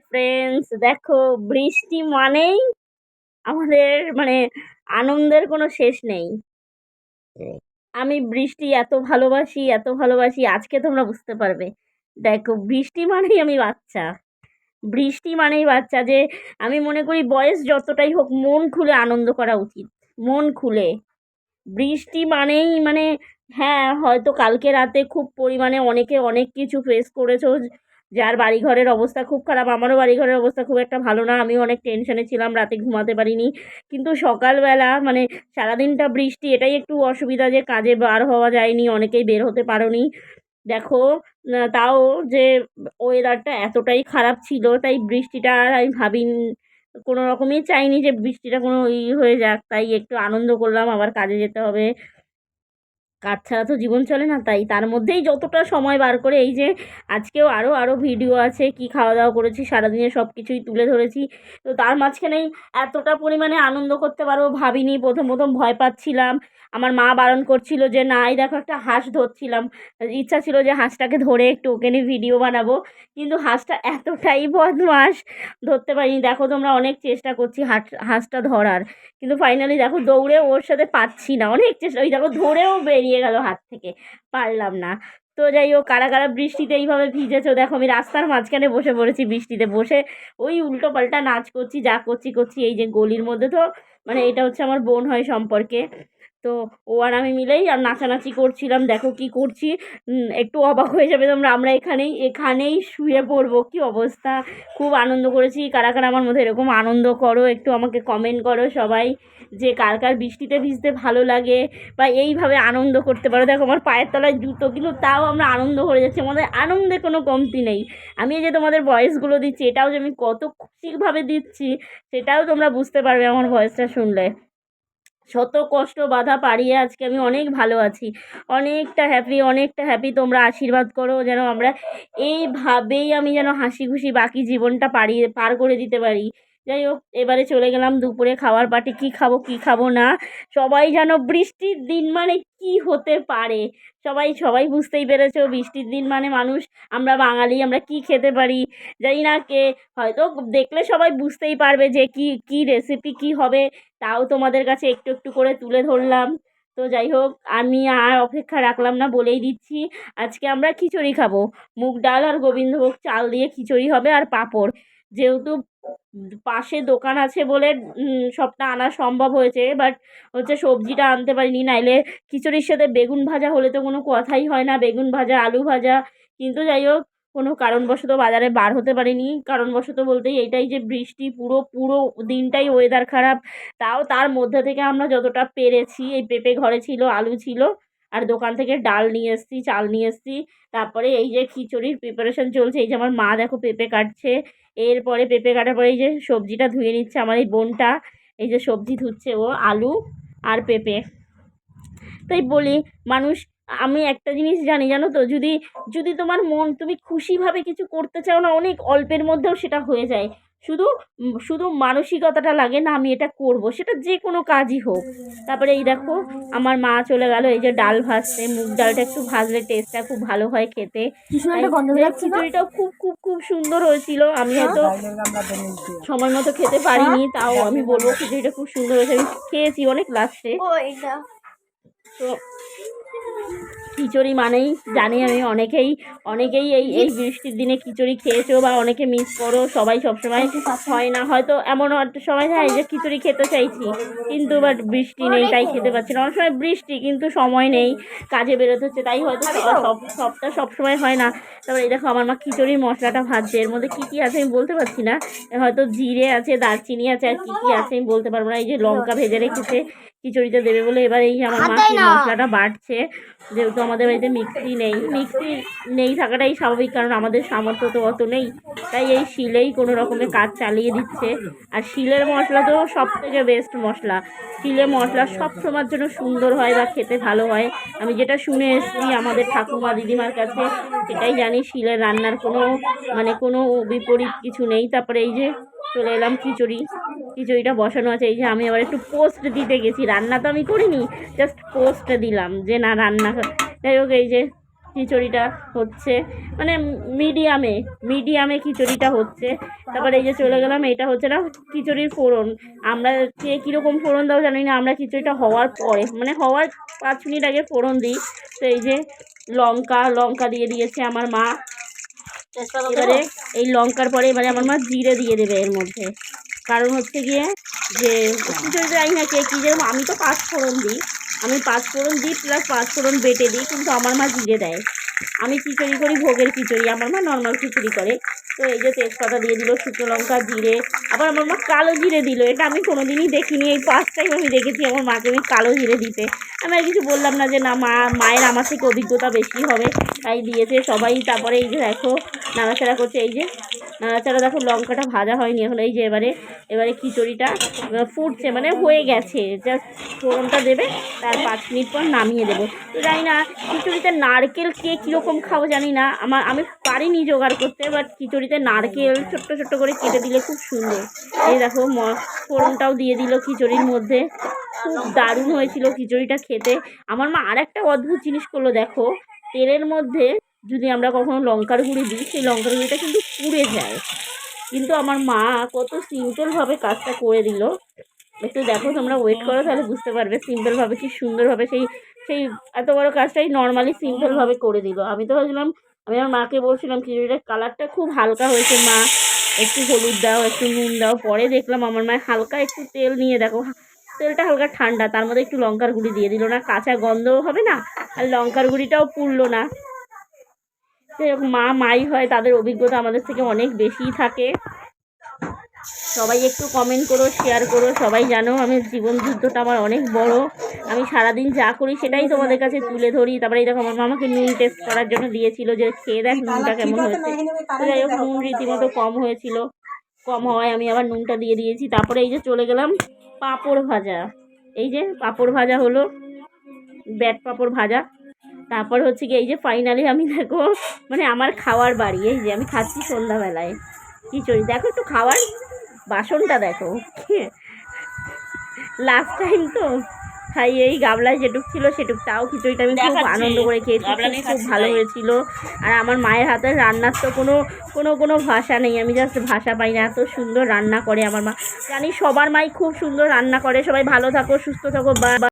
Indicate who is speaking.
Speaker 1: Friends দেখো, বৃষ্টি মানেই আমাদের মানে আনন্দের কোনো শেষ নেই। আমি বৃষ্টি এত ভালোবাসি এত ভালোবাসি, আজকে তোমরা বুঝতে পারবে। দেখো, বৃষ্টি মানেই আমি বাচ্চা। বৃষ্টি মানেই বাচ্চা যে আমি মনে করি বয়স যতটাই হোক, মন খুলে আনন্দ করা উচিত। মন খুলে। বৃষ্টি মানেই মানে হ্যাঁ হয়তো কালকে রাতে খুব পরিমাণে অনেকে অনেক কিছু ফেস করেছ যার বাড়ি ঘরের অবস্থা খুব খারাপ, আমারও বাড়ি ঘরের অবস্থা খুব একটা ভালো না, আমিও অনেক টেনশনে ছিলাম, রাতে ঘুমাতে পারিনি। কিন্তু সকালবেলা মানে সারাদিনটা বৃষ্টি, এটাই একটু অসুবিধা যে কাজে বার হওয়া যায়নি, অনেকেই বের হতে পারোনি। দেখো তাও যে ওয়েদারটা এতটাই খারাপ ছিল, তাই বৃষ্টিটা আমি ভাবিনি কোনো রকমই চাইনি যে বৃষ্টিটা কোনো ই হয়ে যাক, তাই একটু আনন্দ করলাম, আবার কাজে যেতে হবে। কাজ ছাড়া তো জীবন চলে না, তাই তার মধ্যেই যতটা সময় বার করে এই যে আজকেও আরও আরও ভিডিও আছে, কি খাওয়া দাওয়া করেছি, সারাদিনে সব কিছুই তুলে ধরেছি। তো তার মাঝখানেই এতটা পরিমাণে আনন্দ করতে পারব ভাবিনি, প্রথম প্রথম ভয় পাচ্ছিলাম। আমার মা বারণ করছিল যে, না, এই দেখো একটা হাঁস ধরছিলাম। ইচ্ছা ছিল যে হাঁসটাকে ধরে একটু ওকে নিয়ে ভিডিও বানাবো, কিন্তু হাঁসটা এতটাই বদমাস ধরতে পারিনি। দেখো তোমরা অনেক চেষ্টা করছি হাঁস হাঁসটা ধরার, কিন্তু ফাইনালি দেখো দৌড়ে ওর সাথে পাচ্ছি না, অনেক চেষ্টা, ওই দেখো ধরেও বেরিয়ে গেল হাত থেকে। পারলাম না। তো যাই হোক, কারা কারা বৃষ্টিতে এইভাবে ভিজেছো? দেখো, আমি রাস্তার মাঝখানে বসে পড়েছি বৃষ্টিতে। বসে ওই উল্টো পাল্টা নাচ করছি, যা করছি করছি। এই যে গলির মধ্যে তো মানে এটা হচ্ছে আমার বোন হয় সম্পর্কে। তো ও আর আমি মিলেই আর নাচানাচি করছিলাম, দেখো কি করছি। একটু অবাক হয়ে যাবে তোমরা, আমরা এখানেই এখানেই শুয়ে পড়ব, কি অবস্থা? খুব আনন্দ করেছি। কারা কারা আমার মধ্যে এরকম আনন্দ করো, একটু আমাকে কমেন্ট করো সবাই, যে কার কার বৃষ্টিতে ভিজতে ভালো লাগে বা এইভাবে আনন্দ করতে পারো। দেখো আমার পায়ের তলায় জুতো, কিন্তু তাও আমরা আনন্দ করে যাচ্ছি, আমাদের আনন্দে কোনো কমতি নেই। আমি যে তোমাদের ভয়েসগুলো দিচ্ছি, এটাও যে আমি কত খুশিভাবে দিচ্ছি, সেটাও তোমরা বুঝতে পারবে আমার ভয়েসটা শুনলে। শত কষ্ট বাধা পাড়িয়ে আজকে আমি অনেক ভালো আছি। অনেকটা হ্যাপি অনেকটা হ্যাপি তোমরা আশীর্বাদ করো যেন আমরা এইভাবেই আমি যেন হাসি খুশি বাকি জীবনটা পাড়িয়ে, পার করে দিতে পারি। যাই হোক, এবারে চলে গেলাম দুপুরে খাওয়ার পার্টি কী খাব কী খাব না? সবাই যেন বৃষ্টির দিন মানে কি হতে পারে? সবাই সবাই বুঝতেই পেরেছ বৃষ্টির দিন মানে মানুষ, আমরা বাঙালি, আমরা কি খেতে পারি? জানি না কে, হয়তো দেখলে সবাই বুঝতেই পারবে যে কি কি রেসিপি কি হবে, তাও তোমাদের কাছে একটু একটু করে তুলে ধরলাম। তো যাই হোক, আমি আর অপেক্ষা রাখলাম না বলেই দিচ্ছি, আজকে আমরা খিচুড়ি খাব। মুগ ডাল আর গোবিন্দভোগ চাল দিয়ে খিচুড়ি হবে আর পাঁপড়। যেহেতু পাশে দোকান আছে বলে সবটা আনা সম্ভব হয়েছে। বাট হচ্ছে সবজিটা আনতে পারিনি, নাইলে খিচুড়ির সাথে বেগুন ভাজা হলে তো কোনো কথাই হয় না। বেগুন ভাজা, আলু ভাজা, কিন্তু যাই হোক, কোনো কারণবশত বাজারে বার হতে পারিনি। কারণবশত বলতেই এইটাই যে বৃষ্টি, পুরো পুরো দিনটাই ওয়েদার খারাপ, তাও তার মধ্যে থেকে আমরা যতটা পেরেছি, এই পেঁপে ঘরে ছিল, আলু ছিল, আর দোকান থেকে ডাল নিয়ে এসেছি, চাল নিয়ে এসছি। তারপরে এই যে খিচুড়ির প্রিপারেশন চলছে, এই যে আমার মা দেখো পেঁপে কাটছে এরপরে পেঁপে কাটার পরে এই যে সবজিটা ধুয়ে নিচ্ছে আমার এই বোনটা, এই যে সবজি ধুচ্ছে ও আলু আর পেঁপে। তাই বলি, মানুষ, আমি একটা জিনিস জানি জানো তো, যদি যদি তোমার মন, তুমি খুশিভাবে কিছু করতে চাও না, অনেক অল্পের মধ্যেও সেটা হয়ে যায়। শুধু শুধু মানসিকতাটা লাগে না আমি এটা করব সেটা যে কোনো কাজই হোক। তারপরে এই দেখো আমার মা চলে গেল এই যে ডাল ভাজতে মুগ ডালটা একটু ভাজলে টেস্টটা খুব ভালো হয় খেতে। খিচুড়িটাও খুব খুব খুব সুন্দর হয়েছিল। আমি হয়তো সময় মতো খেতে পারিনি তাও আমি বলব খিচুড়িটা খুব সুন্দর হয়েছে। আমি খেয়েছি অনেক লাস্টে তো খিচুড়ি মানেই জানি আমি অনেকেই অনেকেই এই এই বৃষ্টির দিনে খিচুড়ি খেয়েছো বা অনেকে মিস করো সবাই সবসময় হয় না। হয়তো এমন একটা সময় হয় যে খিচুড়ি খেতে চাইছি কিন্তু বাট বৃষ্টি নেই তাই খেতে পারছি না। অনেক সময় বৃষ্টি কিন্তু সময় নেই কাজে বেরোতে হচ্ছে তাই হয়তো সব সবটা সবসময় হয় না। তারপরে এই দেখো আমার মা খিচুড়ির মশলাটা ভাজছে এর মধ্যে কী কী আছে আমি বলতে পারছি না। হয়তো জিরে আছে দারচিনি আছে আর কী কী আছে আমি বলতে পারব না। এই যে লঙ্কা ভেজে রেখেছে খিচুড়িতে দেবে বলে এবার এই আমার মা মশলাটা বাটছে যেহেতু আমাদের বাড়িতে মিক্সি নেই। মিক্সি নেই থাকাটাই স্বাভাবিক, কারণ আমাদের সামর্থ্য তো অত নেই। তাই এই শিলেই কোনো রকমের কাজ চালিয়ে দিচ্ছে। আর শিলের মশলা তো সব থেকে বেস্ট মশলা। শিলে মশলা সব সময়ের জন্য সুন্দর হয় বা খেতে ভালো হয়। আমি যেটা শুনে এসেছি আমাদের ঠাকুমা দিদিমার কাছে, সেটাই জানি শিলের রান্নার কোনো মানে কোনো বিপরীত কিছু নেই। তারপরে এই যে চলে এলাম খিচুড়ি। খিচুড়িটা বসানো আছে। এই যে আমি আবার একটু পোস্ট দিতে গেছি। রান্না তো আমি করিনি জাস্ট পোস্ট দিলাম যে না, রান্না যাই হোক এই যে খিচুড়িটা হচ্ছে মানে মিডিয়ামে মিডিয়ামে খিচুড়িটা হচ্ছে। তারপরে এই যে চলে গেলাম এটা হচ্ছে না খিচুড়ির ফোড়ন। আমরা কে কীরকম ফোড়ন দাও জানি না আমরা খিচুড়িটা হওয়ার পরে মানে হওয়ার পাঁচ মিনিট আগে ফোড়ন দিই। তো এই যে লঙ্কা লঙ্কা দিয়ে দিয়েছে আমার মা। এবারে এই লঙ্কার পরে এবারে আমার মা জিরে দিয়ে দেবে এর মধ্যে। কারণ হচ্ছে গিয়ে যে খিচুড়ি জানি না কে কী যেরকম আমি তো পাঁচ ফোড়ন দিই। আমি পাঁচ ফোড়ন দিই প্লাস পাঁচ ফোড়ন বেটে দিই, কিন্তু আমার মা জিরে দেয়। আমি খিচুড়ি করি, ভোগের খিচুড়ি, আমার মা নর্মাল খিচুড়ি করে। তো এই যে তেজপাতা দিয়ে দিল, শুকনো লঙ্কা, জিরে, আবার আমার মা কালো জিরে দিল। এটা আমি কোনোদিনই দেখিনি, এই ফার্স্ট টাইম আমি দেখেছি আমার মাকে আমি কালো জিরে দিতে। আমি আর কিছু বললাম না যে, না, মা, মায়ের আমার থেকে অভিজ্ঞতা বেশি হবে। তাই দিয়েছে সবাই। তারপরে এই যে দেখো, নাড়াচাড়া করছে। এই যে নাড়াচাড়া দেখো, লঙ্কাটা ভাজা হয়নি এখন। এই যে এবারে এবারে খিচুড়িটা ফুটছে মানে হয়ে গেছে। জাস্ট ফোড়নটা দেবে, তার পাঁচ মিনিট পর নামিয়ে দেবো। তো জানি না, খিচুড়িতে নারকেল কে কীরকম খাব জানি না। আমার, আমি পারিনি জোগাড় করতে বাট খিচুড়িতে নারকেল ছোট্ট ছোট্ট করে কেটে দিলে খুব সুন্দর। এই দেখো ফোড়নটাও দিয়ে দিল খিচুড়ির মধ্যে। খুব দারুণ হয়েছিল খিচুড়িটা খেতে। আমার মা আর একটা অদ্ভুত জিনিস করল, দেখো। তেলের মধ্যে যদি আমরা কখনো লঙ্কার গুঁড়ি দিই, সেই লঙ্কার গুঁড়িটা কিন্তু পুড়ে যায়। কিন্তু আমার মা কত সিম্পলভাবে কাজটা করে দিল। একটু দেখো তোমরা ওয়েট করো, তাহলে বুঝতে পারবে সিম্পলভাবে কি সুন্দরভাবে সেই সেই এত বড় কাজটাই নর্মালি সিম্পলভাবে করে দিল। আমি তো ভাবছিলাম, আমি আমার মাকে বলছিলাম খিচুড়িটার কালারটা খুব হালকা হয়েছে মা। একটু হলুদ দাও, একটু নুন দাও। পরে দেখলাম আমার মায়ের হালকা একটু তেল নিয়ে দেখো, তেলটা হালকা ঠান্ডা, তার মধ্যে একটু লঙ্কার গুঁড়ি দিয়ে দিল না। কাঁচা গন্ধও হবে না, আর লঙ্কার গুঁড়িটাও পুড়লো না। সেরকম মা মাই হয় তাদের অভিজ্ঞতা আমাদের থেকে অনেক বেশিই থাকে। সবাই একটু কমেন্ট করো শেয়ার করো সবাই জানো আমি জীবন যুদ্ধটা আমার অনেক বড়। আমি সারাদিন যা করি সেটাই তোমাদের কাছে তুলে ধরি। তারপরে এই দেখো আমার মামাকে নুন টেস্ট করার জন্য দিয়েছিল যে খেয়ে দেখ নুনটা কেমন হয়েছে। যাই হোক নুন রীতিমতো কম হয়েছিল। কম হওয়ায় আমি আবার নুনটা দিয়ে দিয়েছি। তারপরে এই যে চলে গেলাম পাঁপড় ভাজা। এই যে পাঁপড় ভাজা হলো ব্যাট পাঁপড় ভাজা। তারপর হচ্ছে কি এই যে ফাইনালি আমি দেখো মানে আমার খাওয়ার বাড়ি এই যে আমি খাচ্ছি সন্ধ্যাবেলায়। খিচুড়ি দেখো একটু খাওয়ার বাসনটা দেখো। লাস্ট টাইম তো খাই এই গাবলায় যেটুক ছিল সেটুক তাও খিচুড়িটা আমি খুব আনন্দ করে খেয়েছি খুব ভালো। হয়েছিল। আর আমার মায়ের হাতের রান্নার তো কোনো কোনো কোনো ভাষা নেই আমি জাস্ট ভাষা পাই না এত সুন্দর রান্না করে আমার মা। জানি সবার মাই খুব সুন্দর রান্না করে সবাই ভালো থাকো সুস্থ থাকো বা-